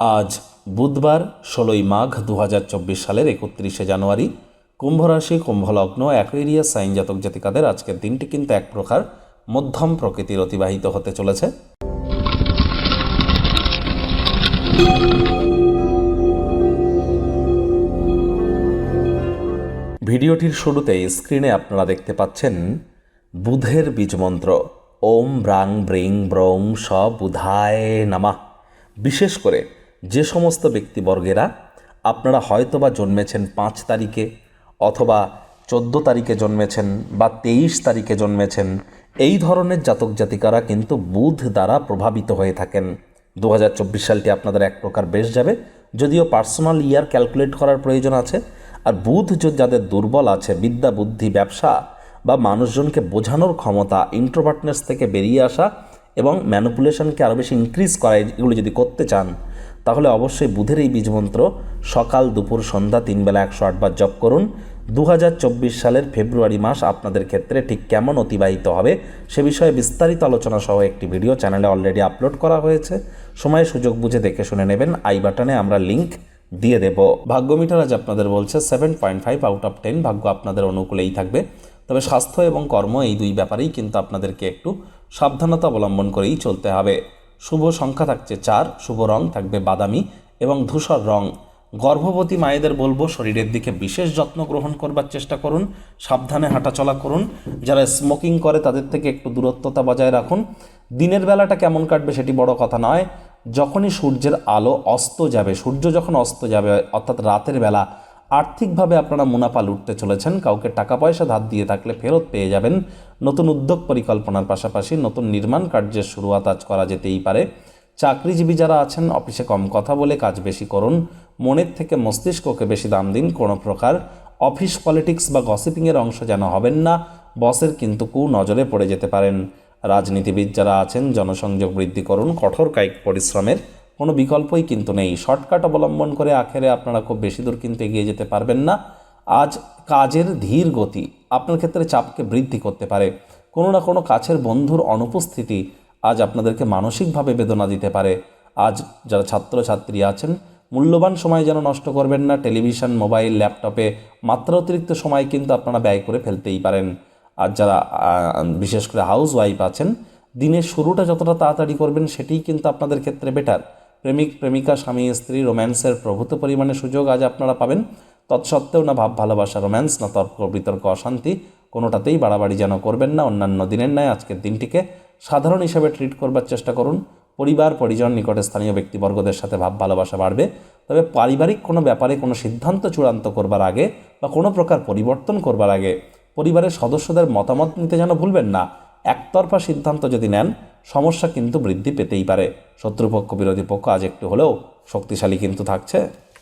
আজ বুধবার, ষোলোই মাঘ দু হাজার চব্বিশ সালের একত্রিশে জানুয়ারি। কুম্ভ রাশি কুম্ভলগ্ন অ্যাকুয়েরিয়াস সাইন জাতক জাতিকাদের আজকের দিনটি কিন্তু এক প্রকার মধ্যম প্রকৃতির অতিবাহিত হতে চলেছে। ভিডিওটির শুরুতেই স্ক্রিনে আপনারা দেখতে পাচ্ছেন বুধের বীজমন্ত্র। ওম ব্রাং ব্রিং ব্রং স বুধায় নামা। বিশেষ করে যে সমস্ত ব্যক্তিবর্গেরা আপনারা হয়তোবা জন্মেছেন পাঁচ তারিখে অথবা চোদ্দ তারিখে জন্মেছেন বা তেইশ তারিখে জন্মেছেন, এই ধরনের জাতক জাতিকারা কিন্তু বুধ দ্বারা প্রভাবিত হয়ে থাকেন। দু হাজার চব্বিশ সালটি আপনাদের এক প্রকার বেশ যাবে, যদিও পার্সোনাল ইয়ার ক্যালকুলেট করার প্রয়োজন আছে। আর বুধ যাদের দুর্বল আছে, বিদ্যা, বুদ্ধি, ব্যবসা বা মানুষজনকে বোঝানোর ক্ষমতা ইন্ট্রোভার্টনেস থেকে বেরিয়ে আসা এবং ম্যানুপুলেশনকে আরও বেশি ইনক্রিজ করা, এগুলো যদি করতে চান তাহলে অবশ্যই বুধের এই বীজমন্ত্র সকাল, দুপুর, সন্ধ্যা তিন বেলা একশো আটবার জপ করুন। দু হাজার চব্বিশ সালের ফেব্রুয়ারি মাস আপনাদের ক্ষেত্রে ঠিক কেমন অতিবাহিত হবে সে বিষয়ে বিস্তারিত আলোচনা সহ একটি ভিডিও চ্যানেলে অলরেডি আপলোড করা হয়েছে। সময় সুযোগ বুঝে দেখে শুনে নেবেন। আই বাটনে আমরা লিংক দিয়ে দেব। ভাগ্য মিটার আজ আপনাদের বলছে seven point five out of ten. ভাগ্য আপনাদের অনুকূলেই থাকবে। তবে স্বাস্থ্য এবং কর্ম এই দুই ব্যাপারেই কিন্তু আপনাদেরকে একটু সাবধানতা অবলম্বন করেই চলতে হবে। শুভ সংখ্যা থাকছে চার, শুভ রং থাকবে বাদামি এবং ধূসর রং। গর্ভবতী মায়েদের বলব, শরীরের দিকে বিশেষ যত্ন গ্রহণ করবার চেষ্টা করুন, সাবধানে হাঁটাচলা করুন। যারা স্মোকিং করে, তাদের থেকে একটু দূরত্বতা বজায় রাখুন। দিনের বেলাটা কেমন কাটবে সেটি বড় কথা নয়। যখনই সূর্যের আলো অস্ত যাবে, সূর্য যখন অস্ত যাবে, অর্থাৎ রাতের বেলা আর্থিকভাবে আপনারা মুনাফা লুটতে চলেছেন, কাউকে টাকা পয়সা ধার দিয়ে থাকলে ফেরত পেয়ে যাবেন। নতুন উদ্যোগ পরিকল্পনার পাশাপাশি নতুন নির্মাণ কার্যের শুরুয়াত আজ করা যেতেই পারে। চাকরিজীবী যারা আছেন, অফিসে কম কথা বলে কাজ বেশি করুন। মনের থেকে মস্তিষ্ককে বেশি দাম দিন কোনো প্রকার। অফিস পলিটিক্স বা গসিপিংয়ের অংশ যেন হবেন না, বসের কিন্তু কু নজরে পড়ে যেতে পারেন। রাজনীতিবিদ যারা আছেন, জনসংযোগ বৃদ্ধি করুন, কঠোর কায়িক পরিশ্রমের কোনো বিকল্পই কিন্তু নেই। শর্টকাট অবলম্বন করে আখেরে আপনারা খুব বেশি দূর কিন্তু এগিয়ে যেতে পারবেন না। আজ কাজের ধীর গতি আপনার ক্ষেত্রে চাপকে বৃদ্ধি করতে পারে। কোনো না কোনো কাছের বন্ধুর অনুপস্থিতি আজ আপনাদেরকে মানসিকভাবে বেদনা দিতে পারে। আজ যারা ছাত্রছাত্রী আছেন, মূল্যবান সময় যেন নষ্ট করবেন না, টেলিভিশন, মোবাইল, ল্যাপটপে মাত্রা অতিরিক্ত সময় কিন্তু আপনারা ব্যয় করে ফেলতেই পারেন। আর যারা বিশেষ করে হাউস ওয়াইফ আছেন, দিনের শুরুটা যতটা তাড়াতাড়ি করবেন, সেটিই কিন্তু আপনাদের ক্ষেত্রে বেটার। প্রেমিক, প্রেমিকা, স্বামী, স্ত্রী, রোম্যান্সের প্রভূত পরিমাণে সুযোগ আজ আপনারা পাবেন। তৎসত্ত্বেও না ভাব ভালোবাসা, রোম্যান্স, না তর্ক, বিতর্ক, অশান্তি, কোনোটাতেই বাড়াবাড়ি যেন করবেন না। অন্যান্য দিনের ন্যায় আজকের দিনটিকে সাধারণ হিসেবে ট্রিট করবার চেষ্টা করুন। পরিবার, পরিজন, নিকটে স্থানীয় ব্যক্তিবর্গদের সাথে ভাব ভালোবাসা বাড়বে। তবে পারিবারিক কোনো ব্যাপারে কোনো সিদ্ধান্ত চূড়ান্ত করবার আগে বা কোনো প্রকার পরিবর্তন করবার আগে পরিবারের সদস্যদের মতামত নিতে যেন ভুলবেন না। একতরফা সিদ্ধান্ত যদি নেন, সমস্যা কিন্তু বৃদ্ধি পেতেই পারে। শত্রুপক্ষ, বিরোধী পক্ষ আজ একটু হলেও শক্তিশালী কিন্তু থাকছে।